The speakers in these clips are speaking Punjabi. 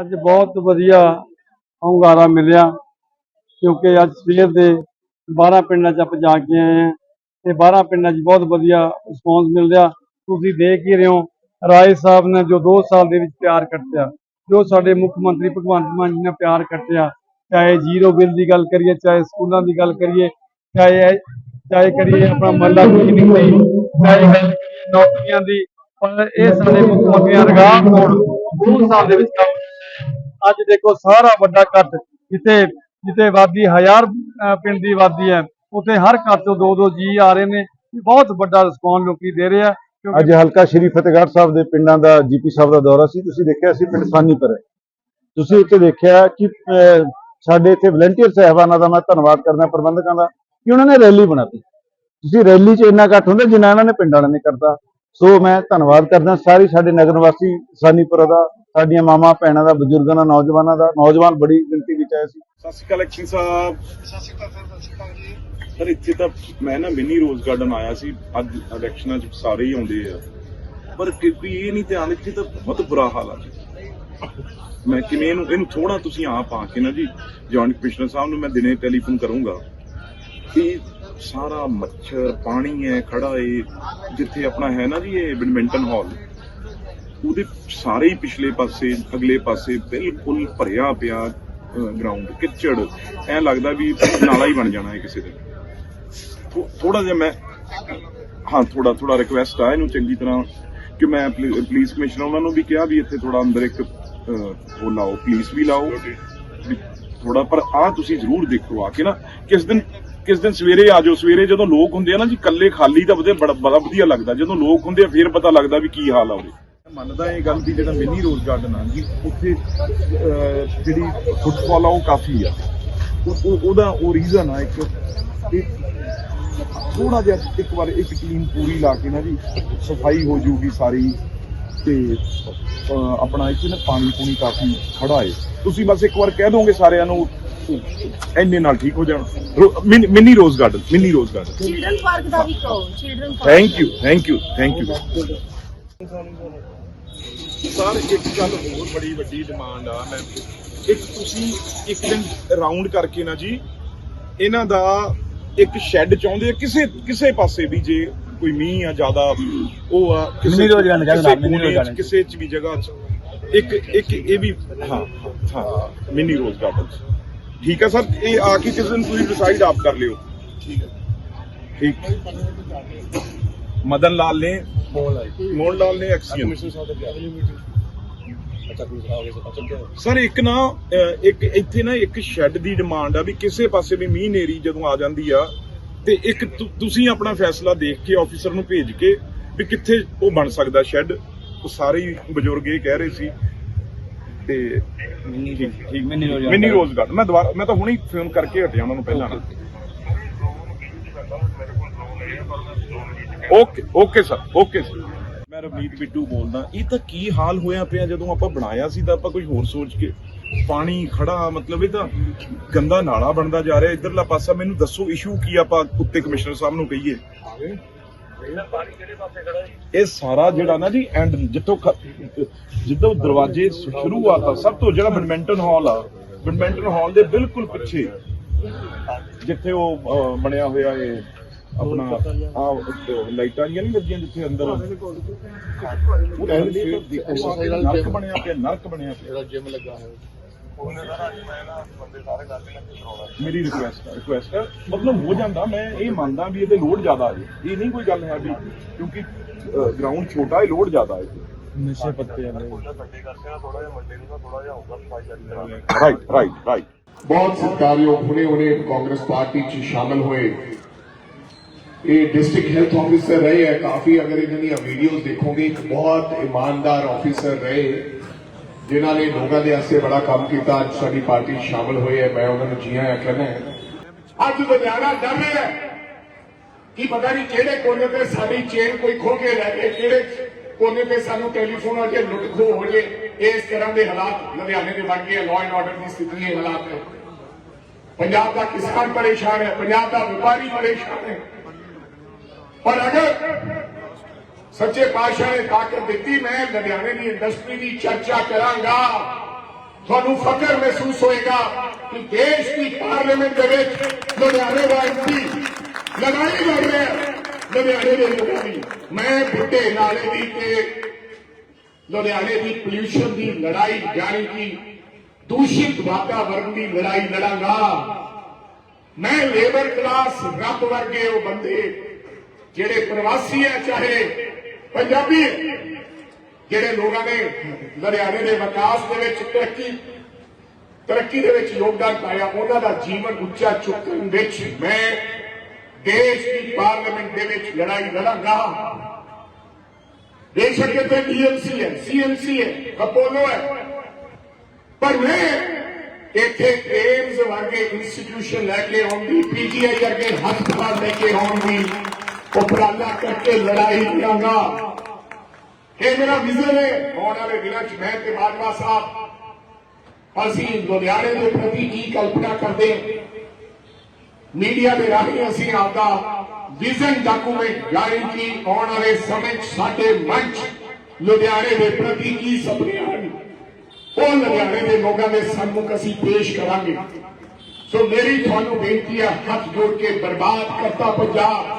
ਅੱਜ ਬਹੁਤ ਵਧੀਆ ਹੁੰਗਾਰਾ ਮਿਲਿਆ, ਕਿਉਂਕਿ ਅੱਜ ਸਵੇਰ ਦੇ 12 ਪਿੰਡਾਂ 'ਚ ਆਪਾਂ ਜਾ ਕੇ ਆਏ ਹਾਂ ਤੇ 12 ਪਿੰਡਾਂ 'ਚ ਬਹੁਤ ਵਧੀਆ ਰਿਸਪੌਂਸ ਮਿਲ ਰਿਹਾ। ਤੁਸੀਂ ਦੇਖ ਹੀ ਰਹੇ ਹੋ, ਰਾਏ ਸਾਹਿਬ ਨੇ ਜੋ 2 ਸਾਲ ਦੇ ਵਿੱਚ ਪਿਆਰ ਕੱਟਿਆ, ਜੋ ਸਾਡੇ ਮੁੱਖ ਮੰਤਰੀ ਭਗਵੰਤ ਮਾਨ ਜੀ ਨੇ ਪਿਆਰ ਕੱਟਿਆ, ਚਾਹੇ ਜ਼ੀਰੋ ਬਿੱਲ ਦੀ ਗੱਲ ਕਰੀਏ, ਚਾਹੇ ਸਕੂਲਾਂ ਦੀ ਗੱਲ ਕਰੀਏ, ਚਾਹੇ ਚਾਹੇ ਕਰੀਏ ਆਪਣਾ ਮਹੱਲਾ ਕਲੀਨਿਕ ਦੀ ਚਾਹੇ ਗੱਲ ਕਰੀਏ ਨੌਕਰੀਆਂ ਦੀ, ਪਰ ਇਹ ਸਾਡੇ ਮੁੱਖ ਮੰਤਰੀ ਰਗਾਮ ਕੋਲ 2 ਸਾਲ ਦੇ ਵਿੱਚ ਕੰਮ ਅੱਜ ਦੇਖੋ ਸਾਰਾ ਵੱਡਾ ਕੱਟ ਜਿੱਥੇ ਜਿੱਥੇ ਆਬਾਦੀ ਹਜ਼ਾਰ ਪਿੰਡ ਦੀ ਆਬਾਦੀ ਹੈ ਉੱਥੇ ਹਰ ਘਰ ਤੋਂ ਦੋ ਦੋ ਜੀ ਆ ਰਹੇ ਨੇ ਬਹੁਤ ਵੱਡਾ ਰਿਸਪੌਂਸ ਲੋਕੀ ਦੇ ਰਹੇ ਆ ਅੱਜ ਹਲਕਾ ਸ਼੍ਰੀ ਫਤਿਹਗੜ੍ਹ ਸਾਹਿਬ ਦੇ ਪਿੰਡਾਂ ਦਾ ਜੀਪੀ ਸਾਹਿਬ ਦਾ ਦੌਰਾ ਸੀ ਤੁਸੀਂ ਦੇਖਿਆ ਸੀ ਪਿੰਡ ਸਾਨੀਪੁਰ ਹੈ ਤੁਸੀਂ ਉੱਥੇ ਦੇਖਿਆ ਕਿ ਅਹ, ਸਾਡੇ ਇੱਥੇ ਵਲੰਟੀਅਰ ਸਹਿਬਾਨਾਂ ਦਾ ਮੈਂ ਧੰਨਵਾਦ ਕਰਦਾ ਪ੍ਰਬੰਧਕਾਂ ਦਾ ਕਿ ਉਹਨਾਂ ਨੇ ਰੈਲੀ ਬਣਾਤੀ। ਤੁਸੀਂ ਰੈਲੀ 'ਚ ਇੰਨਾ ਇਕੱਠ ਹੁੰਦਾ ਜਿੰਨਾ ਇਹਨਾਂ ਨੇ ਪਿੰਡ ਵਾਲਿਆਂ ਨੇ ਕਰਤਾ। ਸੋ ਮੈਂ ਧੰਨਵਾਦ ਕਰਦਾ ਸਾਰੀ ਸਾਡੇ ਨਗਰ ਵਾਸੀ ਸਾਨੀਪੁਰ ਦਾ ਸਾਡੀਆਂ ਮਾਮਾ ਭੈਣਾਂ ਦਾ, ਬਜ਼ੁਰਗਾਂ ਦਾ, ਨੌਜਵਾਨਾਂ ਦਾ, ਨੌਜਵਾਨ ਬੜੀ ਗਿਣਤੀ ਵਿੱਚ ਆਏ ਸੀ। ਸਤਿ ਸ਼੍ਰੀ ਅਕਾਲ ਐਕਸ਼ਨ ਸਾਹਿਬ। ਸਤਿ ਸ਼੍ਰੀ ਅਕਾਲ ਸਤਿ ਸ਼੍ਰੀ ਅਕਾਲ ਜੀ ਸਰ ਇੱਥੇ ਤਾਂ ਮੈਂ ਨਾ ਮਿਨੀ ਰੋਜ਼ ਗਾਰਡਨ ਆਇਆ ਸੀ। ਅੱਜ ਇਲੈਕਸ਼ਨਾਂ 'ਚ ਸਾਰੇ ਹੀ ਆਉਂਦੇ ਆ। ਪਰ ਕਿਉਂਕਿ ਇਹ ਨਹੀਂ ਧਿਆਨ, ਇੱਥੇ ਤਾਂ ਬਹੁਤ ਬੁਰਾ ਹਾਲ ਆ ਮੈਂ ਕਿਵੇਂ ਇਹਨੂੰ ਇਹਨੂੰ ਥੋੜਾ ਤੁਸੀਂ ਆਪ ਆ ਕੇ ਨਾ ਜੀ ਜੁਆਇੰਟ ਕਮਿਸ਼ਨਰ ਸਾਹਿਬ ਨੂੰ ਮੈਂ ਦਿਨੇ ਟੈਲੀਫੋਨ ਕਰੂੰਗਾ ਕਿ ਸਾਰਾ ਮੱਛਰ, ਪਾਣੀ ਹੈ ਖੜਾ ਏ, ਜਿੱਥੇ ਆਪਣਾ ਹੈ ਨਾ ਜੀ ਇਹ ਬੈਡਮਿੰਟਨ ਹਾਲ ਉਹਦੇ ਸਾਰੇ ਹੀ ਪਿਛਲੇ ਪਾਸੇ, ਅਗਲੇ ਪਾਸੇ ਬਿਲਕੁਲ ਭਰਿਆ ਪਿਆ ਗਰਾਊਂਡ ਕਿਚੜ। ਐ ਲੱਗਦਾ ਵੀ ਨਾਲਾ ਹੀ ਬਣ ਜਾਣਾ ਹੈ ਕਿਸੇ ਦਿਨ। ਥੋੜਾ ਜਿਹਾ ਮੈਂ, ਹਾਂ ਥੋੜਾ ਥੋੜਾ ਰਿਕਵੈਸਟ ਆ ਇਹਨੂੰ ਚੰਗੀ ਤਰ੍ਹਾਂ ਕਿ ਮੈਂ ਪੁਲਿਸ ਕਮਿਸ਼ਨਰ ਉਹਨਾਂ ਨੂੰ ਵੀ ਕਿਹਾ ਵੀ ਇੱਥੇ ਥੋੜਾ ਅੰਦਰ ਇੱਕ ਉਹ ਲਾਓ ਪੁਲਿਸ ਵੀ ਲਾਓ। ਥੋੜਾ ਪਰ ਆ ਤੁਸੀਂ ਜ਼ਰੂਰ ਦੇਖੋ ਆ ਕੇ ਨਾ, ਕਿਸ ਦਿਨ ਕਿਸ ਦਿਨ ਸਵੇਰੇ ਆ ਜਾਓ। ਸਵੇਰੇ ਜਦੋਂ ਲੋਕ ਹੁੰਦੇ ਆ ਨਾ ਜੀ ਕੱਲੇ ਖਾਲੀ ਤਾਂ ਵਧੀਆ, ਬੜਾ ਬੜਾ ਵਧੀਆ ਲੱਗਦਾ। ਜਦੋਂ ਲੋਕ ਹੁੰਦੇ ਆ, ਫਿਰ ਪਤਾ ਲੱਗਦਾ ਵੀ ਕੀ ਹਾਲ ਆ ਉਹਦੇ। ਮੰਨਦਾ ਇਹ ਗੱਲ ਵੀ ਜਿਹੜਾ ਮਿਨੀ ਰੋਜ਼ ਗਾਰਡਨ ਆ ਜੀ ਉੱਥੇ ਜਿਹੜੀ ਫੁੱਟਫਾਲ ਆ ਉਹ ਕਾਫੀ ਆ। ਉਹ- ਉਹ- ਉਹਦਾ ਉਹ ਰੀਜ਼ਨ ਆ ਇੱਕ ਥੋੜਾ ਜਿਹਾ ਇੱਕ ਵਾਰ ਇੱਕ ਟੀਮ ਪੂਰੀ ਲਾ ਕੇ ਨਾ ਜੀ ਸਫ਼ਾਈ ਹੋ ਜਾਊਗੀ ਸਾਰੀ ਤੇ ਆਪਣਾ ਇੱਥੇ ਨਾ ਪਾਣੀ ਪੂਣੀ ਕਾਫੀ ਖੜਾ ਏ। ਤੁਸੀਂ ਬਸ ਇੱਕ ਵਾਰ ਕਹਿ ਦੋਗੇ ਸਾਰਿਆਂ ਨੂੰ ਇੰਨੇ ਨਾਲ ਠੀਕ ਹੋ ਜਾਣ। Mini rose garden mini rose garden. Children park ਦਾ ਵੀ ਕਹੋ children park thank you thank you thank you sir ਇੱਕ ਗੱਲ ਹੋਰ ਬੜੀ ਵੱਡੀ ਡਿਮਾਂਡ ਆ ਮੈਂ ਇੱਕ ਤੁਸੀਂ ਇੱਕ ਦਿਨ ਰਾਉਂਡ ਕਰਕੇ ਨਾ ਜੀ ਇਹਨਾਂ ਦਾ ਇੱਕ ਸ਼ੈੱਡ ਚਾਹੁੰਦੇ ਆ ਕਿਸੇ ਕਿਸੇ ਪਾਸੇ ਵੀ ਜੇ ਕੋਈ ਮੀਂਹ ਆ ਜ਼ਿਆਦਾ ਉਹ ਆ ਕਿਸੇ ਮਿੰਨੀ ਰੋਜ਼ ਕਿਸੇ ਕਹਿੰਦਾ, ਮਿੰਨੀ ਰੋਜ਼। ਕਿਸੇ ਚ ਵੀ ਜਗ੍ਹਾ ਚ। ਇੱਕ ਇੱਕ ਇਹ ਵੀ ਹਾਂ ਹਾਂ, ਹਾਂ ਮਿਨੀ ਰੋਜ਼ ਗਾਰਡਨ ਠੀਕ ਹੈ ਸਰ ਇਹ ਆ ਕੇ ਕਿਸੇ ਦਿਨ ਤੁਸੀਂ ਡਿਸਾਈਡ ਆਪ ਕਰ ਲਿਓ। ਠੀਕ ਹੈ ਠੀਕ। ਮਦਨ ਲਾਲ ਨੇ ਮੋਹਨ ਲਾਲ ਨੇ ਐਕਸੀਅਨ ਸਰ ਇੱਕ ਨਾ ਅਹ, ਇੱਕ ਇੱਥੇ ਨਾ ਇੱਕ ਸ਼ੈੱਡ ਦੀ ਡਿਮਾਂਡ ਆ ਵੀ ਕਿਸੇ ਪਾਸੇ ਵੀ ਮੀਂਹ ਨੇਰੀ ਜਦੋਂ ਆ ਜਾਂਦੀ ਆ ਤੇ ਇੱਕ ਤੁ- ਤੁਸੀਂ ਆਪਣਾ ਫੈਸਲਾ ਦੇਖ ਕੇ ਆਫੀਸਰ ਨੂੰ ਭੇਜ ਕੇ ਵੀ ਕਿੱਥੇ ਉਹ ਬਣ ਸਕਦਾ ਸ਼ੈੱਡ ਉਹ ਸਾਰੇ ਹੀ ਬਜ਼ੁਰਗ ਇਹ ਕਹਿ ਰਹੇ ਸੀ। ਤੇ ਠੀਕ ਠੀਕ। Mini rose mini rose garden ਮੈਂ ਦੁਬਾਰਾ ਮੈਂ ਤਾਂ ਹੁਣੇ ਹੀ ਫੋਨ ਕਰਕੇ ਹਟਿਆ ਉਹਨਾਂ ਨੂੰ ਪਹਿਲਾਂ ਨਾ। Okay okay sir okay sir ਮੈਂ ਰਵਨੀਤ ਬਿੱਟੂ ਬੋਲਦਾ। ਇਹ ਤਾਂ ਕੀ ਹਾਲ ਹੋਇਆ ਪਿਆ ਜਦੋਂ ਆਪਾਂ ਬਣਾਇਆ ਸੀ ਤਾਂ ਆਪਾਂ ਕੁਝ ਹੋਰ ਸੋਚ ਕੇ? ਪਾਣੀ ਖੜਾ, ਮਤਲਬ ਇਹ ਤਾਂ ਗੰਦਾ ਨਾਲਾ ਬਣਦਾ ਜਾ ਰਿਹਾ। ਇਧਰਲਾ ਪਾਸਾ ਮੈਨੂੰ ਦੱਸੋ ਇਸ਼ੂ ਕੀ ਆਪਾਂ ਉੱਤੇ ਕਮਿਸ਼ਨਰ ਸਾਹਿਬ ਨੂੰ ਕਹੀਏ? ਇਹ ਸਾਰਾ ਜਿਹੜਾ ਨਾ ਜੀ ਐਂਡ ਜਿੱਥੋਂ ਜਿੱਦੋਂ ਦਰਵਾਜ਼ੇ ਸ਼ੁਰੂਆਤ ਆ ਸਭ ਤੋਂ ਜਿਹੜਾ ਬੈਡਮਿੰਟਨ ਹਾਲ ਆ ਬੈਡਮਿੰਟਨ ਹਾਲ ਦੇ ਬਿਲਕੁਲ ਪਿੱਛੇ ਜਿੱਥੇ ਉਹ ਬਣਿਆ ਹੋਇਆ ਇਹ ਆਪਣਾ ਆ ਲਾਈਟਾਂ ਜੀਆਂ ਨਹੀਂ ਲੱਗੀਆਂ ਜਿੱਥੇ ਅੰਦਰ ਉਹ ਨਰਕ ਬਣਿਆ ਪਿਆ ਨਰਕ ਬਣਿਆ ਪਿਆ। ਮੇਰਾ ਜਿਮ ਲੱਗਾ ਹੈ ਮੇਰੀ ਰਿਕੁਐਸਟ ਹੈ ਰਿਕੁਐਸਟ ਹੈ ਮਤਲਬ ਹੋ ਜਾਂਦਾ ਮੈਂ ਇਹ ਮੰਨਦਾ ਵੀ ਇਹਦੇ ਲੋਡ ਜ਼ਿਆਦਾ ਹੈ ਇਹ ਨਹੀਂ ਕੋਈ ਗੱਲ ਹੈ ਵੀ ਕਿਉਂਕਿ ਗਰਾਊਂਡ ਛੋਟਾ ਹੈ ਲੋਡ ਜ਼ਿਆਦਾ ਹੈ। ਨਸ਼ੇ ਪੱਤੇ ਰਾਈਟ ਰਾਈਟ ਰਾਈਟ ਬਹੁਤ ਸਤਿਕਾਰਯੋਗ ਹੁਣੇ ਹੁਣੇ ਕਾਂਗਰਸ ਪਾਰਟੀ 'ਚ ਸ਼ਾਮਲ ਹੋਏ। ਇਹ ਡਿਸਟ੍ਰਿਕਟ ਹੈਲਥ ਆਫੀਸਰ ਰਹੇ ਹੈ ਕਾਫੀ ਅਗਰ ਇਹਨਾਂ ਦੀਆਂ ਵੀਡੀਓਜ਼ ਦੇਖੋਗੇ ਇੱਕ ਬਹੁਤ ਇਮਾਨਦਾਰ ਆਫੀਸਰ ਰਹੇ ਜਿਨ੍ਹਾਂ ਨੇ ਲੋਕਾਂ ਦੇ ਵਾਸਤੇ ਬੜਾ ਕੰਮ ਕੀਤਾ ਅੱਜ ਸਾਡੀ ਪਾਰਟੀ ਸ਼ਾਮਲ ਹੋਏ ਹੈ ਮੈਂ ਉਹਨਾਂ ਨੂੰ ਜੀ ਆਇਆਂ ਕਹਿੰਦਾ ਅੱਜ ਲੁਧਿਆਣਾ ਡਰ ਰਿਹਾ ਹੈ ਕਿ ਪਤਾ ਨਹੀਂ ਕਿਹੜੇ ਕੋਨੇ ਤੇ ਸਾਡੀ ਚੇਨ ਕੋਈ ਖੋ ਕੇ ਲੈ ਗਏ ਕਿਹੜੇ ਕੋਨੇ ਤੇ ਸਾਨੂੰ ਟੈਲੀਫੋਨ ਹੋ ਜੇ ਲੁੱਟ ਖੋਹ ਹੋ ਜੇ ਇਸ ਤਰ੍ਹਾਂ ਦੇ ਹਾਲਾਤ ਲੁਧਿਆਣੇ ਦੇ ਬਣ ਗਏ ਲਾਅ ਐਂਡ ਆਰਡਰ ਦੀ ਸਥਿਤੀ ਇਹ ਹਾਲਾਤ ਹੈ ਪੰਜਾਬ ਦਾ ਕਿਸਾਨ ਪਰੇਸ਼ਾਨ ਹੈ ਪੰਜਾਬ ਦਾ ਵਪਾਰੀ ਪਰੇਸ਼ਾਨ ਹੈ ਪਰ ਅਗਰ ਸੱਚੇ ਪਾਤਸ਼ਾਹ ਨੇ ਤਾਕਤ ਦਿੱਤੀ, ਮੈਂ ਲੁਧਿਆਣੇ ਦੀ ਇੰਡਸਟਰੀ ਦੀ ਚਰਚਾ ਕਰਾਂਗਾ। ਤੁਹਾਨੂੰ ਫਖਰ ਮਹਿਸੂਸ ਹੋਏਗਾ ਕਿ ਦੇਸ਼ ਦੀ ਪਾਰਲੀਮੈਂਟ ਦੇ ਵਿੱਚ ਲੁਧਿਆਣੇ ਦਾ ਐਮਪੀ ਲੜਾਈ ਲੜ ਰਿਹਾ ਲੁਧਿਆਣੇ ਦੇ ਲੋਕਾਂ ਦੀ, ਮੈਂ ਬੁੱਢੇ ਨਾਲੇ ਦੀ ਤੇ ਲੁਧਿਆਣੇ ਦੀ ਪੋਲਿਊਸ਼ਨ ਦੀ ਲੜਾਈ ਜਾਣੀ ਕਿ, ਦੂਸ਼ਿਤ ਵਾਤਾਵਰਣ ਦੀ ਲੜਾਈ ਲੜਾਂਗਾ। ਮੈਂ ਲੇਬਰ ਕਲਾਸ ਰੱਬ ਵਰਗੇ ਉਹ ਬੰਦੇ ਜਿਹੜੇ ਪ੍ਰਵਾਸੀ ਹੈ ਚਾਹੇ ਪੰਜਾਬੀ, ਜਿਹੜੇ ਲੋਕਾਂ ਨੇ ਲੁਧਿਆਣੇ ਦੇ ਵਿਕਾਸ ਦੇ ਵਿੱਚ ਤਰੱਕੀ ਤਰੱਕੀ ਦੇ ਵਿੱਚ ਯੋਗਦਾਨ ਪਾਇਆ, ਉਹਨਾਂ ਦਾ ਜੀਵਨ ਉੱਚਾ ਚੁੱਕਣ ਵਿੱਚ ਮੈਂ ਦੇਸ਼ ਦੀ ਪਾਰਲੀਮੈਂਟ ਦੇ ਵਿੱਚ ਲੜਾਈ ਲੜਾਂਗਾ। ਬੇਸ਼ੱਕ ਇੱਥੇ ਡੀਐਮਸੀ ਹੈ, ਸੀਐਮਸੀ ਹੈ, ਅਪੋਲੋ ਹੈ। ਪਰ ਮੈਂ ਇੱਥੇ ਏਮਸ ਵਰਗੇ ਇੰਸਟੀਟਿਊਸ਼ਨ ਲੈ ਕੇ ਆਉਣ ਦੀ ਪੀਜੀਆਈ ਵਰਗੇ ਹਸਪਤਾਲ ਲੈ ਕੇ ਆਉਣ ਉਪਰਾਲਾ ਕਰਕੇ ਲੜਾਈ ਕਰਾਂਗਾ। ਇਹ ਮੇਰਾ ਵਿਜ਼ਨ ਹੈ ਆਉਣ ਵਾਲੇ ਦਿਨਾਂ 'ਚ ਮੈਂ ਤੇ ਬਾਜਵਾ ਸਾਹਿਬ, ਅਸੀਂ ਲੁਧਿਆਣੇ ਦੇ ਪ੍ਰਤੀ ਕੀ ਕਲਪਨਾ ਕਰਦੇ ਮੀਡੀਆ ਦੇ ਰਾਹੀਂ ਅਸੀਂ ਆਪਦਾ ਵਿਜ਼ਨ ਡਾਕੂਮੈਂਟ ਯਾਨੀ ਕਿ ਆਉਣ ਵਾਲੇ ਸਮੇਂ 'ਚ, ਸਾਡੇ ਮੰਚ ਲੁਧਿਆਣੇ ਦੇ ਪ੍ਰਤੀ ਕੀ ਸੁਪਨੇ ਹਨ? ਉਹ ਲੁਧਿਆਣੇ ਦੇ ਲੋਕਾਂ ਦੇ ਸਨਮੁਖ ਅਸੀਂ ਪੇਸ਼ ਕਰਾਂਗੇ। ਸੋ ਮੇਰੀ ਤੁਹਾਨੂੰ ਬੇਨਤੀ ਹੈ, ਹੱਥ ਜੋੜ ਕੇ ਬਰਬਾਦ ਕਰਤਾ ਪੰਜਾਬ।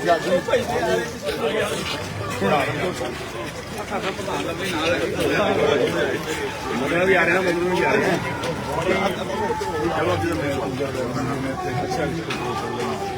ਕਾ ਚਲੋ ਮਗਰ ਵੀ ਆ ਰਹੇ ਨਾ ਮਗਰ ਵੀ ਆ ਰਹੇ ਨੇ ਰਾਮ ਰਾਮ ਜੀ ਰਾਮ ਰਾਮ ਰਾਮ ਨਹੀਂ ਅੰਦਰ ਜਾਣ ਜੀ ਨੰਬਰ ਸੇ ਕਿੱਧਰ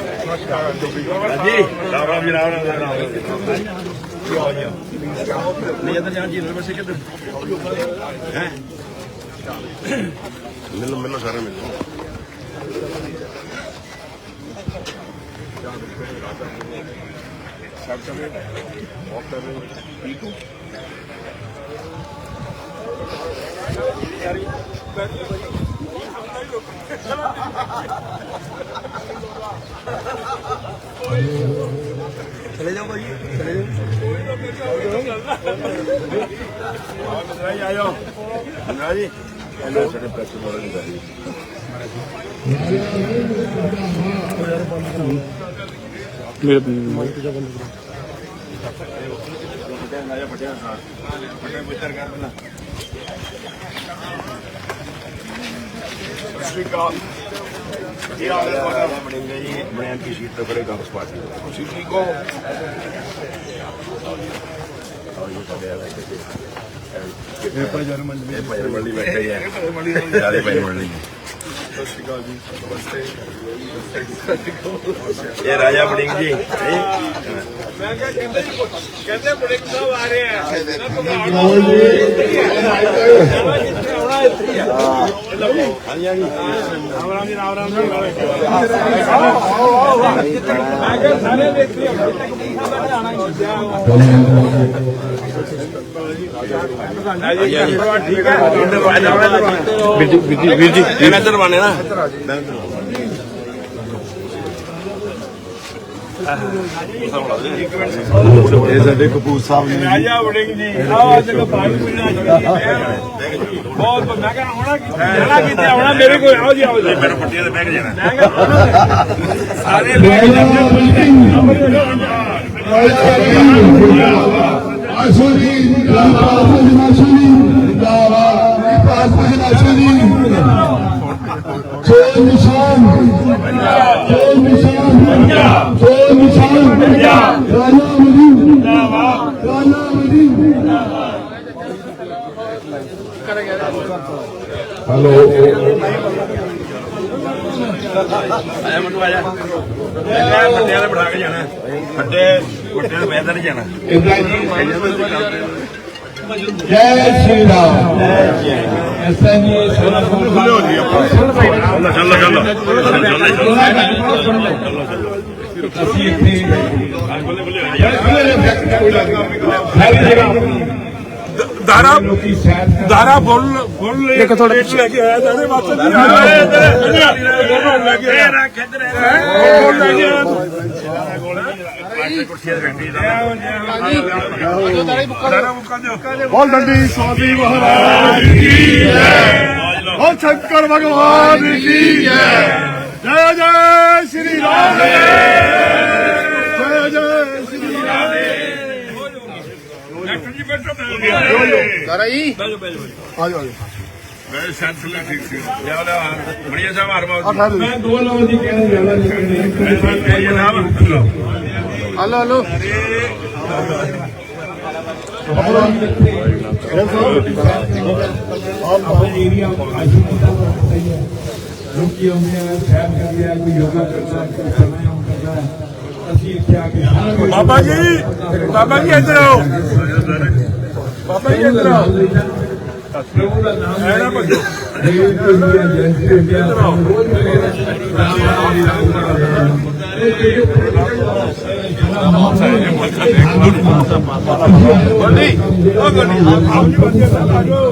राम जी राम राम राम नहीं अंदर जान जी नंबर से किधर हैं मिलो मिलो सारे मिलो सब समय वॉक कर रहे हैं ठीक हो यार ਚਲੇ ਜਾਓ ਭਾਈ ਚਲੇ ਜਾਓ ਆਇਓ ਜੀ ਇਹਨਾਂ ਸਾਡੇ ਪ੍ਰੈਸ ਵਾਲੇ ਦੀ ਗੱਲ ਮੇਰੇ ਫਟਿਆ ਸਾਹ ਫਟਿਆ ਬਿੱਤਰ ਕਰ ਦੇਣਾ ਸਤਿ ਸ਼੍ਰੀ ਅਕਾਲ ਕੀ ਹਾਲ ਹੈ ਤੁਹਾਡਾ ਬਣੇਗਾ ਜੀ ਬਣਿਆ ਕੀ ਸੀਟ ਤੇ ਬੜੇ ਕਾਂਗਰਸ ਪਾਰਟੀ ਦਾ ਤੁਸੀਂ ਠੀਕ ਹੋ ਇਹ ਭਜਨ ਮੰਡਲੀ ਇਹ ਭਜਨ ਮੰਡਲੀ ਬੈਠੇ ਹੈ ਸਾਰੇ ਭਜਨ ਮੰਡਲੀ ਸਤਿ ਸ਼੍ਰੀ ਅਕਾਲ ਜੀ ਨਮਸਤੇ ਇਹ ਰਾਜਾ ਬੜਿੰਗ ਜੀ। ਠੀਕ ਹੈ ਵੀਰ ਜੀ ਵੀਰ ਜੀ ਵੀਰ ਜੀ ਮੈਂ ਇੱਧਰ ਬਣੇ ਨਾ ਇਹ ਸਾਡੇ ਕਪੂਰ ਸਾਹਿਬ ਨੇ ਰਾਜਾ ਵੜਿੰਗ ਜੀ ਆਹ ਅੱਜ ਕੋ ਪਾਣੀ ਪੀਣਾ ਬਹੁਤ ਮੈਂ ਕਹਿੰਦਾ ਹੋਣਾ ਕਿ ਜਾਣਾ ਕਿਤੇ ਆਉਣਾ ਮੇਰੇ ਕੋਲ ਆਓ ਜੀ ਆਓ ਜੀ ਮੇਰੇ ਪੱਟੀਆਂ ਤੇ ਬਹਿ ਕੇ ਜਾਣਾ ਮੈਂ ਕਹਿੰਦਾ ਸਾਰੇ ਲੈ ਕੇ ਹੈਲੋ ਆਇਆ ਮੈਨੂੰ ਆਇਆ। ਮੈਂ ਬੰਦਿਆਂ ਦੇ ਬਿਠਾ ਕੇ ਜਾਣਾ। ਵੱਡੇ ਵੱਡੇ ਦੇ ਬੈਠਾ ਨਹੀਂ ਜਾਣਾ। ਜੈ ਸ਼੍ਰੀ ਰਾਮ। ਐਸਾ ਜੀ ਸੋਨਾਪੁਰ ਖੁੱਲੋ ਜੀ ਆਪਾਂ। ਚੱਲੋ ਚੱਲੋ ਅਸੀਂ ਇੱਥੇ ਸਾਰੀ ਜਗ੍ਹਾ। ਦਾਰਾ ਦਾਰਾ ਫੁੱਲ ਫੁੱਲ ਲੈ ਕੇ ਆਇਆ ਦਾਰੇ ਵਾਸਤੇ ਨਹੀਂ ਆਇਆ ਇਧਰ। ਲੈ ਕੇ ਆਇਆ ਖਿੱਚ ਰਿਹਾ ਫੁੱਲ ਲੈ ਕੇ ਆਇਆ ਕੁਰਸੀਆਂ ਤੇ ਬੈਠੀ ਦਾਰਾ ਮੁੱਕਾ ਦਿਓ ਬੋਲ ਡੰਡੀ ਸਵਾਦੀ ਮਹਾਰਾਜ ਕੀ ਜੈ। ਬੋਲ ਸ਼ੰਕਰ ਭਗਵਾਨ ਕੀ ਜੈ। ਜੈ ਜੈ ਸ਼੍ਰੀ ਰਾਮ ਜੈ ਜੈ ਸ਼੍ਰੀ ਰਾਮ ਡਾਕਟਰ ਜੀ ਜੀ ਆਜੋ ਆਜੋ ਮੈਂ ਸੈਂਟਰਲ ਠੀਕ ਸੀ। ਲਿਆ ਲਿਆ ਬੜੀਆ ਸਾਹਿਬ ਹਾਰ ਮਾਰ ਆ ਮੈਂ ਦੋ ਲੋਕਾਂ ਦੀ ਕਹਿਣ ਜ਼ਿਆਦਾ ਨਹੀਂ ਕਰਨੀ। ਹਲੋ ਹਲੋ ਆਪਣੇ ਏਰੀਆ ਲੋਕੀ ਆਉਂਦੇ ਆ ਸੈਰ ਕਰਦੇ ਆ ਕੋਈ ਯੋਗਾ ਕਰਦਾ ਕੋਈ ਪ੍ਰਾਣਾਯਾਮ ਕਰਦਾ। ਹੈ। ਬਾਬਾ ਜੀ ਬਾਬਾ ਜੀ ਇੱਧਰ ਆਓ। ਬਾਬਾ ਜੀ ਇੱਧਰ ਆਓ। ਪ੍ਰਭੂ ਦਾ ਨਾਮ ਐ ਭੱਜੋ। ਦੇਵ ਇੰਡੀਆ ਜੈ ਇੰਡੀਆ ਰੋਜ਼ ਮੇਰੇ ਰਾਮ ਰਾਮ ਰਾਮ ਰਾਮ ਇਹ ਜਿਹੜੇ ਗੋਡੀ ਉਹ ਗੋਡੀ। ਆਪ ਜੀ ਬੱਚੇ ਆ ਜਾਓ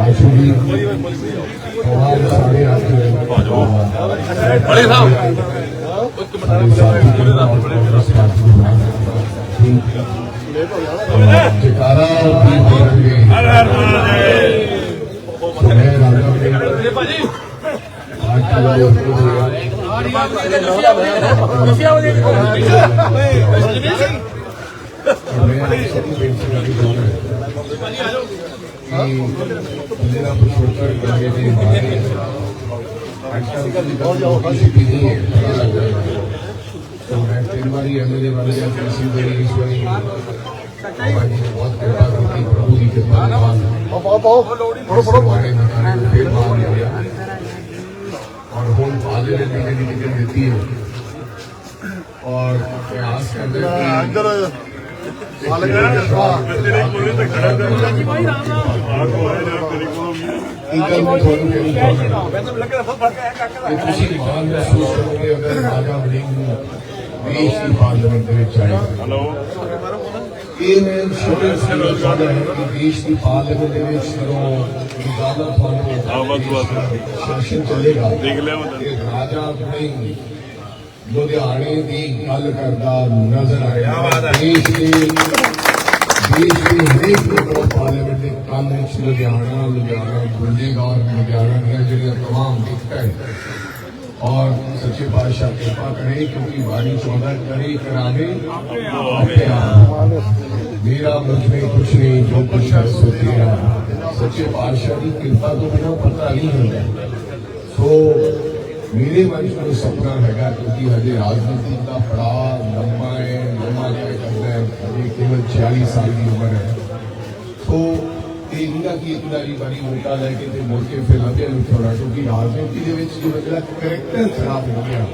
ਆਸ਼ੂ ਜੀ ਬਹੁਤ ਸਾਰੇ ਆਤੇ ਬੜੇ ਸਾਹਿਬ ਇੱਕ ਮਿੰਟ ਜਕਾਰਾ ਵੀ ਕਰਾਂਗੇ ਹਰ ਹਰ ਮਹਾਦੇਵ ਮੈਂ ਰਾਜਾ ਭਾਜੀ ਮੇਰਾ ਪੁੱਤਰ ਕਰਦੇ ਨੇ ਬਾਰੇ तो मैं तीन बार एमएलए वाले जब किसी बड़ी ईश्वरी बाबा जी ने बहुत कृपा की प्रभु की कृपा ਪਾਓ ਪਾਓ ਫੜੋ ਫੜੋ हमारे मकान को مرحوم آگے لینے کے لیے نکل دیتی ہے اور پریاس پارلیمنٹ دیش کی پارلیمنٹ لدھیانے کی گل کرتا نظر آیا میرا مجھ میں کچھ نہیں، جو کچھ ہے، سو تیرا ਸੱਚੇ ਪਾਤਸ਼ਾਹ ਦੀ ਕਿਰਪਾ ਤੋਂ ਬਿਨਾਂ ਪਤਾ ਨਹੀਂ ਹੁੰਦਾ। ਸੋ ਮੇਰੇ ਵਾਰੀ ਕੋਈ ਸਪਨਾ ਹੈਗਾ, ਕਿਉਂਕਿ ਹਜੇ ਰਾਜਨੀਤੀ ਦਾ ਪੜਾ ਲੰਮਾ ਹੈ, ਲੰਮਾ ਕਿਵੇਂ ਕਰਦਾ ਹੈ ਕੇਵਲ 46 ਸਾਲ ਦੀ ਉਮਰ ਹੈ। ਸੋ ਇਹ ਨਹੀਂ ਕਿ ਇੱਕ ਵਾਰੀ ਵਾਰੀ ਲੈ ਕੇ ਤੇ ਮੁੜ ਕੇ ਫਿਰ ਲੱਭਿਆ ਨੂੰ ਥੋੜਾ ਕਿਉਂਕਿ ਰਾਜਨੀਤੀ ਦੇ ਵਿੱਚ ਜਦੋਂ ਜਿਹੜਾ ਕੈਰੈਕਟਰ ਖਰਾਬ ਹੋ ਗਿਆ,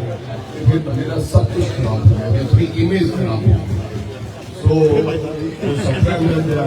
ਤੇ ਫਿਰ ਬੰਦੇ ਦਾ ਸਭ ਕੁਝ ਖਰਾਬ ਹੋ ਗਿਆ ਤੇ ਇਮੇਜ ਖਰਾਬ ਹੋ ਗਈ। ਸੋ ਸਪਨਾ ਮੇਰਾ ਜਿਹੜਾ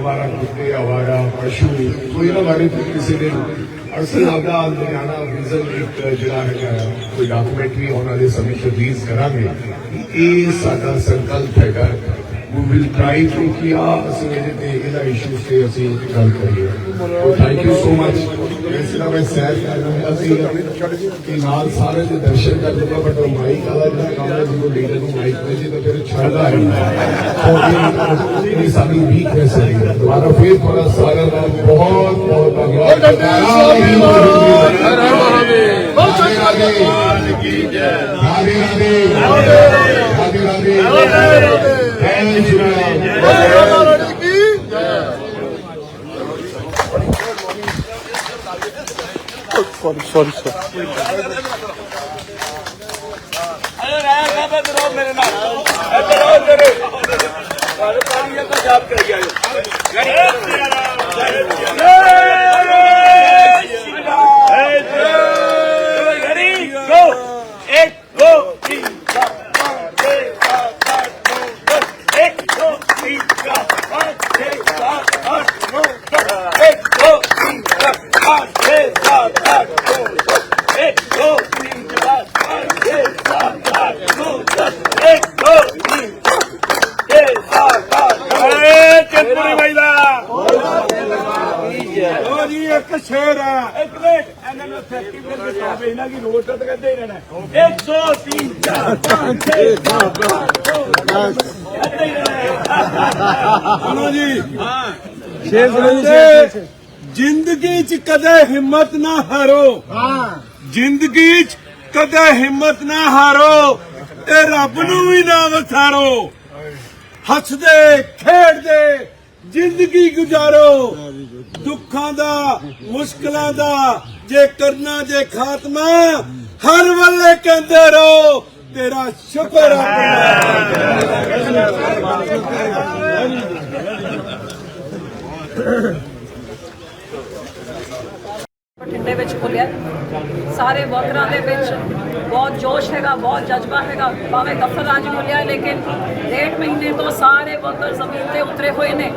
हमारा कुत्ते हमारा पशु कोई ना हमारे किसी दिन अरसल आपदा लुधियाना रीजन एक जिला कोई डॉक्यूमेंटरी होने वाले समय रिलीज करा ये साडा संकल्प हैगा we will try to ਕਿ ਆ ਅਸੀਂ ਇਹਦੇ ਤੇ ਇਹਦਾ ਇਸ਼ੂ ਤੇ ਅਸੀਂ ਗੱਲ ਕਰੀਏ so thank you so much ਇਸ ਤਰ੍ਹਾਂ ਮੈਂ ਸੈਰ ਕਰ ਰਿਹਾ ਸੀ ਕਿ ਨਾਲ ਸਾਰੇ ਦੇ ਦਰਸ਼ਨ ਕਰ ਲੂਗਾ ਬਟ ਉਹ ਮਾਈਕ ਵਾਲਾ ਜਿਹੜਾ ਕੰਮ ਹੈ ਜਿਹਨੂੰ ਲੀਡਰ ਨੂੰ ਮਾਈਕ ਦੇ ਜੀ ਤਾਂ ਫਿਰ ਛੱਡਦਾ ਹੈ ਸੋ ਇਹ ਇਹ ਸਾਡੀ ਵੀਕਨੈਸ ਹੈ ਦੁਬਾਰਾ ਫਿਰ ਤੁਹਾਡਾ ਸਾਰਿਆਂ ਦਾ ਬਹੁਤ ਬਹੁਤ ਧੰਨਵਾਦ ਰਾਧੇ ਰਾਧੇ ਰਾਧੇ ਰਾਧੇ ਰਾਧੇ ਜੈ ਸ਼੍ਰੀ ਰਾਮ ਅਰੇ ਰਹਿ ਨਾ ਬੇ ਰੋ ਮੇਰੇ ਨਾਲ ਇੱਧਰ ਆਓ ਤੇਰੇ ਸਾਰੇ ਪਾਣੀ ਦਾ ਪੰਜਾਬ ਕਰ ਗਿਆ Ready, ਜ਼ਿੰਦਗੀ 'ਚ ਕਦੇ ਹਿੰਮਤ ਨਾ ਹਾਰੋ। ਹਾਂ। ਜ਼ਿੰਦਗੀ 'ਚ ਕਦੇ ਹਿੰਮਤ ਨਾ ਹਾਰੋ। ਤੇ ਰੱਬ ਨੂੰ ਵੀ ਨਾ ਵਿਸਾਰੋ। ਹੱਸਦੇ ਖੇਡਦੇ ਜ਼ਿੰਦਗੀ ਗੁਜ਼ਾਰੋ। ਦੁੱਖਾਂ ਦਾ ਮੁਸ਼ਕਲਾਂ ਦਾ ਜੇ ਕਰਨਾ ਜੇ ਖਾਤਮਾ ਹਰ ਵੇਲੇ ਕਹਿੰਦੇ ਰਹੋ ਤੇਰਾ ਸ਼ੁਕਰ ਆ। ਬਠਿੰਡੇ ਵਿੱਚ ਖੁੱਲਿਆ ਸਾਰੇ ਵਰਕਰਾਂ ਦੇ ਵਿੱਚ ਬਹੁਤ ਜੋਸ਼ ਹੈਗਾ, ਬਹੁਤ ਜਜ਼ਬਾ ਹੈਗਾ। ਭਾਵੇਂ ਦਫ਼ਤਰ ਅੱਜ ਖੁੱਲਿਆ ਲੇਕਿਨ ਡੇਢ ਮਹੀਨੇ ਤੋਂ ਸਾਰੇ ਵਰਕਰ ਜ਼ਮੀਨ ਤੇ ਉਤਰੇ ਹੋਏ ਨੇ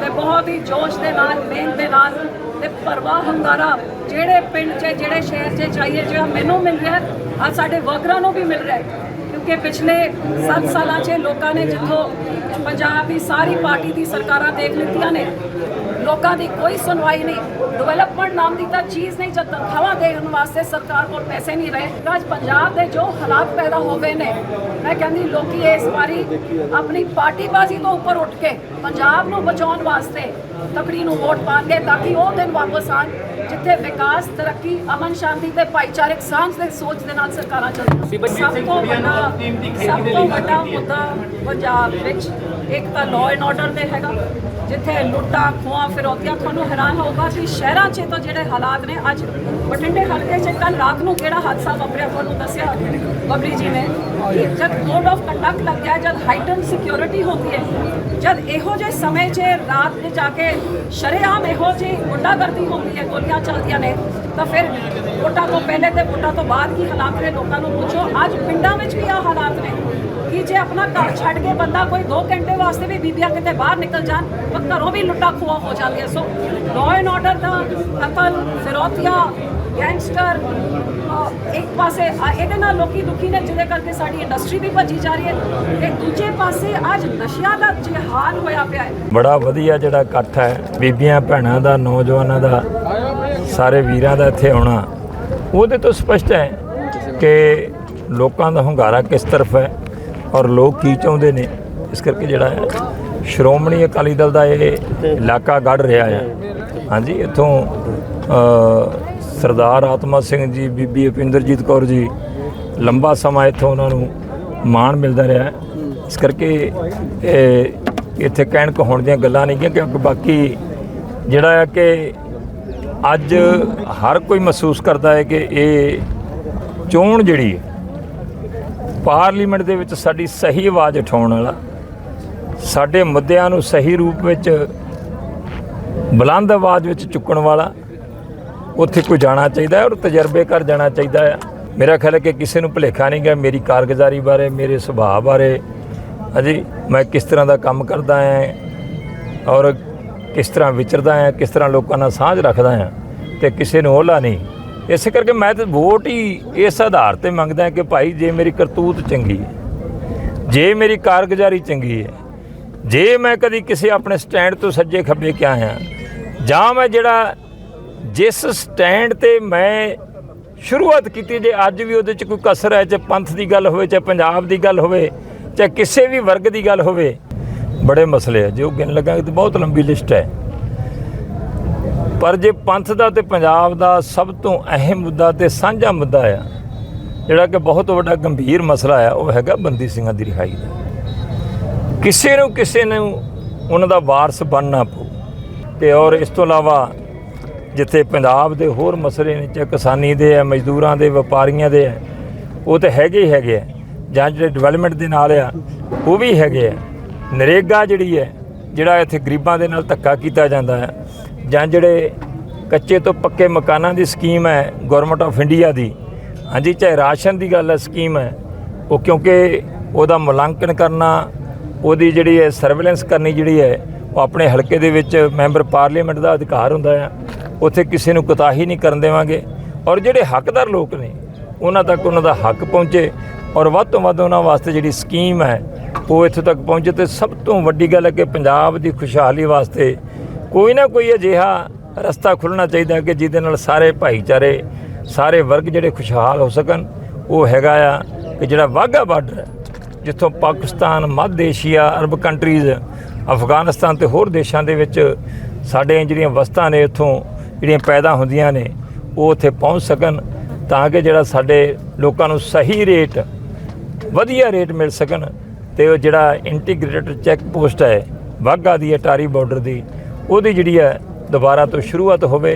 ਤੇ ਬਹੁਤ ਹੀ ਜੋਸ਼ ਦੇ ਨਾਲ, ਮਿਹਨਤ ਦੇ ਨਾਲ ਤੇ ਪਰਵਾਹ ਹੰਗਾਰਾ ਜਿਹੜੇ ਪਿੰਡ 'ਚ ਜਿਹੜੇ ਸ਼ਹਿਰ 'ਚ ਚਾਹੀਏ ਜਿਹੜਾ ਮੈਨੂੰ ਮਿਲ ਰਿਹਾ ਅੱਜ ਸਾਡੇ ਵਰਕਰਾਂ ਨੂੰ ਵੀ ਮਿਲ ਰਿਹਾ ਕਿ ਪਿਛਲੇ 7 ਸਾਲਾਂ 'ਚ ਲੋਕਾਂ ਨੇ ਜਿੱਥੋਂ ਪੰਜਾਬ ਦੀ ਸਾਰੀ ਪਾਰਟੀ ਦੀ ਸਰਕਾਰਾਂ ਦੇਖ ਲਿੱਤੀਆਂ ਨੇ, ਲੋਕਾਂ ਦੀ ਕੋਈ ਸੁਣਵਾਈ ਨਹੀਂ। ਡਿਵੈਲਪਮੈਂਟ ਨਾਮ ਦੀ ਤਾਂ ਚੀਜ਼ ਨਹੀਂ, ਜਦ ਤਨਖਾਹਾਂ ਦੇਣ ਵਾਸਤੇ ਸਰਕਾਰ ਕੋਲ ਪੈਸੇ ਨਹੀਂ ਰਹੇ ਅੱਜ ਪੰਜਾਬ ਦੇ ਜੋ ਹਾਲਾਤ ਪੈਦਾ ਹੋ ਗਏ ਨੇ, ਮੈਂ ਕਹਿੰਦੀ ਲੋਕੀ ਇਸ ਵਾਰੀ ਆਪਣੀ ਪਾਰਟੀਬਾਜ਼ੀ ਤੋਂ ਉੱਪਰ ਉੱਠ ਕੇ ਪੰਜਾਬ ਨੂੰ ਬਚਾਉਣ ਵਾਸਤੇ ਤਕੜੀ ਨੂੰ ਵੋਟ ਪਾਣਗੇ ਤਾਂ ਕਿ ਉਹ ਦਿਨ ਵਾਪਸ ਆਣ ਜਿੱਥੇ ਵਿਕਾਸ ਤਰੱਕੀ ਅਮਨ ਸ਼ਾਂਤੀ ਤੇ ਭਾਈਚਾਰਕ ਸਾਂਝ ਦੇ ਸੋਚ ਦੇ ਨਾਲ ਸਰਕਾਰਾਂ ਚੱਲਦੀਆਂ ਸਭ ਤੋਂ ਵੱਡਾ ਸਭ ਤੋਂ ਵੱਡਾ ਮੁੱਦਾ ਪੰਜਾਬ ਵਿੱਚ ਇੱਕ ਤਾਂ ਲਾਅ ਐਂਡ ਆਰਡਰ ਦੇ ਹੈਗਾ ਜਿੱਥੇ ਲੁੱਟਾਂ ਖੋਹਾਂ ਫਿਰੌਤੀਆਂ ਤੁਹਾਨੂੰ ਹੈਰਾਨ ਹੋਊਗਾ ਕਿ ਸ਼ਹਿਰਾਂ 'ਚ ਤਾਂ ਜਿਹੜੇ ਹਾਲਾਤ ਨੇ ਅੱਜ ਬਠਿੰਡੇ ਹਲਕੇ 'ਚ ਕੱਲ ਰਾਤ ਨੂੰ ਕਿਹੜਾ ਹਾਦਸਾ ਵਾਪਰਿਆ ਤੁਹਾਨੂੰ ਦੱਸਿਆ? ਬਬਲੀ ਜੀ ਨੇ। ਜਦ ਕੋਡ ਆਫ ਕੰਡਕਟ ਲੱਗਿਆ ਗਿਆ, ਜਦ ਹਾਈਟਨ ਸਿਕਿਉਰਿਟੀ ਹੁੰਦੀ ਹੈ, ਜਦ ਇਹੋ ਜਿਹੇ ਸਮੇਂ 'ਚ ਰਾਤ ਨੂੰ ਜਾ ਕੇ ਸ਼ਰੇਆਮ ਇਹੋ ਜਿਹੀ ਗੁੰਡਾਗਰਦੀ ਹੁੰਦੀ ਹੈ, ਗੋਲੀਆਂ ਚੱਲਦੀਆਂ ਨੇ, ਤਾਂ ਫਿਰ ਵੋਟਾਂ ਤੋਂ ਪਹਿਲੇ ਤੇ ਵੋਟਾਂ ਤੋਂ ਬਾਅਦ ਕੀ ਹਾਲਾਤ ਨੇ? ਲੋਕਾਂ ਨੂੰ ਪੁੱਛੋ। ਅੱਜ ਪਿੰਡਾਂ ਵਿੱਚ ਵੀ ਆ ਹਾਲਾਤ ਨੇ ਕਿ ਜੇ ਆਪਣਾ ਘਰ ਛੱਡ ਕੇ ਬੰਦਾ ਕੋਈ 2 ਘੰਟੇ ਵਾਸਤੇ ਵੀ ਬੀਬੀਆਂ ਕਿਤੇ ਬਾਹਰ ਨਿਕਲ ਜਾਣ, ਤਾਂ ਘਰੋਂ ਵੀ ਲੁੱਟਾ ਖੋਆ ਹੋ ਜਾਂਦੀਆਂ ਸੋ ਲਾਅ ਐਂਡ ਆਰਡਰ ਦਾ ਕਤਲ, ਫਿਰੌਤੀਆਂ, ਗੈਂਗਸਟਰ ਇੱਕ ਪਾਸੇ ਇਹਦੇ ਨਾਲ ਲੋਕੀ ਦੁਖੀ ਨੇ, ਜਿਹਦੇ ਕਰਕੇ ਸਾਡੀ ਇੰਡਸਟਰੀ ਵੀ ਭੱਜੀ ਜਾ ਰਹੀ ਹੈ। ਤੇ ਦੂਜੇ ਪਾਸੇ ਅੱਜ ਨਸ਼ਿਆਂ ਦਾ ਜਿਹਾਦ ਹੋਇਆ ਪਿਆ ਹੈ। ਬੜਾ ਵਧੀਆ ਜਿਹੜਾ ਇਕੱਠ ਹੈ। ਬੀਬੀਆਂ, ਭੈਣਾਂ ਦਾ, ਨੌਜਵਾਨਾਂ ਦਾ, ਸਾਰੇ ਵੀਰਾਂ ਦਾ ਇੱਥੇ ਆਉਣਾ। ਉਹਦੇ ਤੋਂ ਸਪਸ਼ਟ ਹੈ ਕਿ ਲੋਕਾਂ ਦਾ ਹੁੰਗਾਰਾ ਕਿਸ ਤਰਫ ਹੈ ਔਰ ਲੋਕ ਕੀ ਚਾਹੁੰਦੇ ਨੇ? ਇਸ ਕਰਕੇ ਜਿਹੜਾ ਹੈ, ਸ਼੍ਰੋਮਣੀ ਅਕਾਲੀ ਦਲ ਦਾ ਇਹ ਇਲਾਕਾ ਗੜ ਰਿਹਾ ਹੈ। ਹਾਂਜੀ, ਇੱਥੋਂ ਸਰਦਾਰ ਆਤਮਾ ਸਿੰਘ ਜੀ, ਬੀਬੀ ਅਪਿੰਦਰਜੀਤ ਕੌਰ ਜੀ, ਲੰਬਾ ਸਮਾਂ ਇੱਥੋਂ ਉਹਨਾਂ ਨੂੰ ਮਾਣ ਮਿਲਦਾ ਰਿਹਾ ਇਸ ਕਰਕੇ ਇਹ ਇੱਥੇ ਕਹਿਣ ਹੋਣ ਦੀਆਂ ਗੱਲਾਂ ਨਹੀਂ ਕਿਉਂਕਿ ਬਾਕੀ ਜਿਹੜਾ ਹੈ ਕਿ ਅੱਜ ਹਰ ਕੋਈ ਮਹਿਸੂਸ ਕਰਦਾ ਹੈ ਕਿ ਇਹ ਚੋਣ ਜਿਹੜੀ ਹੈ, ਪਾਰਲੀਮੈਂਟ ਦੇ ਵਿੱਚ ਸਾਡੀ ਸਹੀ ਆਵਾਜ਼ ਉਠਾਉਣ ਵਾਲਾ, ਸਾਡੇ ਮੁੱਦਿਆਂ ਨੂੰ ਸਹੀ ਰੂਪ ਵਿੱਚ ਬੁਲੰਦ ਆਵਾਜ਼ ਵਿੱਚ ਚੁੱਕਣ ਵਾਲਾ ਉੱਥੇ ਕੋਈ ਜਾਣਾ ਚਾਹੀਦਾ ਹੈ ਔਰ ਤਜਰਬੇ ਕਰ ਜਾਣਾ ਚਾਹੀਦਾ ਹੈ। ਮੇਰਾ ਖਿਆਲ ਹੈ ਕਿ ਕਿਸੇ ਨੂੰ ਭੁਲੇਖਾ ਨਹੀਂ ਗਿਆ, ਮੇਰੀ ਕਾਰਗੁਜ਼ਾਰੀ ਬਾਰੇ, ਮੇਰੇ ਸੁਭਾਅ ਬਾਰੇ। ਹਾਂਜੀ, ਮੈਂ ਕਿਸ ਤਰ੍ਹਾਂ ਦਾ ਕੰਮ ਕਰਦਾ ਹਾਂ ਔਰ ਕਿਸ ਤਰ੍ਹਾਂ ਵਿਚਰਦਾ ਹਾਂ, ਕਿਸ ਤਰ੍ਹਾਂ ਲੋਕਾਂ ਨਾਲ ਸਾਂਝ ਰੱਖਦਾ ਹਾਂ ਤੇ ਕਿਸੇ ਨੂੰ ਓਹਲਾ ਨਹੀਂ। ਇਸੇ ਕਰਕੇ ਮੈਂ ਤੇ ਵੋਟ ਹੀ ਇਸ ਆਧਾਰ ਤੇ ਮੰਗਦਾ ਕਿ ਭਾਈ ਜੇ ਮੇਰੀ ਕਰਤੂਤ ਚੰਗੀ ਹੈ, ਜੇ ਮੇਰੀ ਕਾਰਗੁਜ਼ਾਰੀ ਚੰਗੀ ਹੈ, ਜੇ ਮੈਂ ਕਦੀ ਕਿਸੇ ਆਪਣੇ ਸਟੈਂਡ ਤੋਂ ਸੱਜੇ ਖੱਬੇ ਕਿਆ ਹਾਂ, ਜਾਂ ਮੈਂ ਜਿਹੜਾ ਜਿਸ ਸਟੈਂਡ ਤੇ ਮੈਂ ਸ਼ੁਰੂਆਤ ਕੀਤੀ, ਜੇ ਅੱਜ ਵੀ ਉਹਦੇ ਚ ਕੋਈ ਕਸਰ ਹੈ, ਚਾਹੇ ਪੰਥ ਦੀ ਗੱਲ ਹੋਵੇ, ਚਾਹੇ ਪੰਜਾਬ ਦੀ ਗੱਲ ਹੋਵੇ, ਚਾਹੇ ਕਿਸੇ ਵੀ ਵਰਗ ਦੀ ਗੱਲ ਹੋਵੇ, ਬੜੇ ਮਸਲੇ ਆ। ਜੋ ਗਿਣ ਲਗਾਂਗੇ ਤਾਂ ਬਹੁਤ ਲੰਬੀ ਲਿਸਟ ਹੈ। ਪਰ ਜੇ ਪੰਥ ਦਾ ਤੇ ਪੰਜਾਬ ਦਾ ਸਭ ਤੋਂ ਅਹਿਮ ਮੁੱਦਾ ਤੇ ਸਾਂਝਾ ਮੁੱਦਾ ਆ, ਜਿਹੜਾ ਕਿ ਬਹੁਤ ਵੱਡਾ ਗੰਭੀਰ ਮਸਲਾ ਆ, ਉਹ ਹੈਗਾ ਬੰਦੀ ਸਿੰਘਾਂ ਦੀ ਰਿਹਾਈ ਦਾ। ਕਿਸੇ ਨੂੰ ਕਿਸੇ ਨੂੰ ਉਹਨਾਂ ਦਾ ਵਾਰਸ ਬਣਨਾ ਪਊ। ਤੇ ਔਰ ਇਸ ਤੋਂ ਇਲਾਵਾ ਜਿੱਥੇ ਪੰਜਾਬ ਦੇ ਹੋਰ ਮਸਲੇ ਨੇ, ਚਾਹੇ ਕਿਸਾਨੀ ਦੇ ਆ, ਮਜ਼ਦੂਰਾਂ ਦੇ, ਵਪਾਰੀਆਂ ਦੇ ਆ, ਉਹ ਤੇ ਹੈਗੇ ਹੀ ਹੈਗੇ ਆ। ਜਾਂ ਜਿਹੜੇ ਡਿਵੈਲਪਮੈਂਟ ਦੇ ਨਾਲ ਆ, ਉਹ ਵੀ ਹੈਗੇ ਆ। ਨਰੇਗਾ ਜਿਹੜੀ ਹੈ, ਜਿਹੜਾ ਇੱਥੇ ਗਰੀਬਾਂ ਦੇ ਨਾਲ ਧੱਕਾ ਕੀਤਾ ਜਾਂਦਾ ਹੈ, ਜਾਂ ਜਿਹੜੇ ਕੱਚੇ ਤੋਂ ਪੱਕੇ ਮਕਾਨਾਂ ਦੀ ਸਕੀਮ ਹੈ ਗਵਰਨਮੈਂਟ ਆਫ ਇੰਡੀਆ ਦੀ, ਹਾਂਜੀ, ਚਾਹੇ ਰਾਸ਼ਨ ਦੀ ਗੱਲ ਹੈ ਸਕੀਮ ਹੈ, ਉਹ ਕਿਉਂਕਿ ਉਹਦਾ ਮੁਲਾਂਕਣ ਕਰਨਾ, ਉਹਦੀ ਜਿਹੜੀ ਹੈ ਸਰਵੇਲੈਂਸ ਕਰਨੀ ਜਿਹੜੀ ਹੈ, ਉਹ ਆਪਣੇ ਹਲਕੇ ਦੇ ਵਿੱਚ ਮੈਂਬਰ ਪਾਰਲੀਮੈਂਟ ਦਾ ਅਧਿਕਾਰ ਹੁੰਦਾ ਹੈ। ਉੱਥੇ ਕਿਸੇ ਨੂੰ ਕੁਤਾਹੀ ਨਹੀਂ ਕਰਨ ਦੇਵਾਂਗੇ। ਔਰ ਜਿਹੜੇ ਹੱਕਦਾਰ ਲੋਕ ਨੇ, ਉਹਨਾਂ ਤੱਕ ਉਹਨਾਂ ਦਾ ਹੱਕ ਪਹੁੰਚੇ। ਔਰ ਵੱਧ ਤੋਂ ਵੱਧ ਉਹਨਾਂ ਵਾਸਤੇ ਜਿਹੜੀ ਸਕੀਮ ਹੈ, ਉਹ ਇੱਥੇ ਤੱਕ ਪਹੁੰਚੇ ਤੇ ਸਭ ਤੋਂ ਵੱਡੀ ਗੱਲ ਹੈ ਕਿ ਪੰਜਾਬ ਦੀ ਖੁਸ਼ਹਾਲੀ ਵਾਸਤੇ ਕੋਈ ਨਾ ਕੋਈ ਅਜਿਹਾ ਰਸਤਾ ਖੁੱਲਣਾ ਚਾਹੀਦਾ ਕਿ ਜਿਹਦੇ ਨਾਲ ਸਾਰੇ ਭਾਈਚਾਰੇ, ਸਾਰੇ ਵਰਗ ਜਿਹੜੇ ਖੁਸ਼ਹਾਲ ਹੋ ਸਕਣ। ਉਹ ਹੈਗਾ ਆ ਕਿ ਜਿਹੜਾ ਵਾਹਗਾ ਬਾਰਡਰ ਹੈ, ਜਿੱਥੋਂ ਪਾਕਿਸਤਾਨ, ਮੱਧ ਏਸ਼ੀਆ, ਅਰਬ ਕੰਟਰੀਜ਼ ਅਫਗਾਨਿਸਤਾਨ ਤੇ ਹੋਰ ਦੇਸ਼ਾਂ ਦੇ ਵਿੱਚ ਸਾਡੇ ਜਿਹੜੀਆਂ ਵਸਤਾਂ ਨੇ ਇੱਥੋਂ ਜਿਹੜੀਆਂ ਪੈਦਾ ਹੁੰਦੀਆਂ ਨੇ, ਉਹ ਉੱਥੇ ਪਹੁੰਚ ਸਕਣ ਤਾਂ ਕਿ ਜਿਹੜਾ ਸਾਡੇ ਲੋਕਾਂ ਨੂੰ ਸਹੀ ਰੇਟ, ਵਧੀਆ ਰੇਟ ਮਿਲ ਸਕਣ ਤੇ ਉਹ ਜਿਹੜਾ ਇੰਟੀਗ੍ਰੇਟਡ ਚੈੱਕ ਪੋਸਟ ਹੈ ਵਾਹਗਾ ਦੀ, ਅਟਾਰੀ ਬਾਰਡਰ ਦੀ, ਉਹਦੀ ਜਿਹੜੀ ਹੈ ਦੁਬਾਰਾ ਤੋਂ ਸ਼ੁਰੂਆਤ ਹੋਵੇ।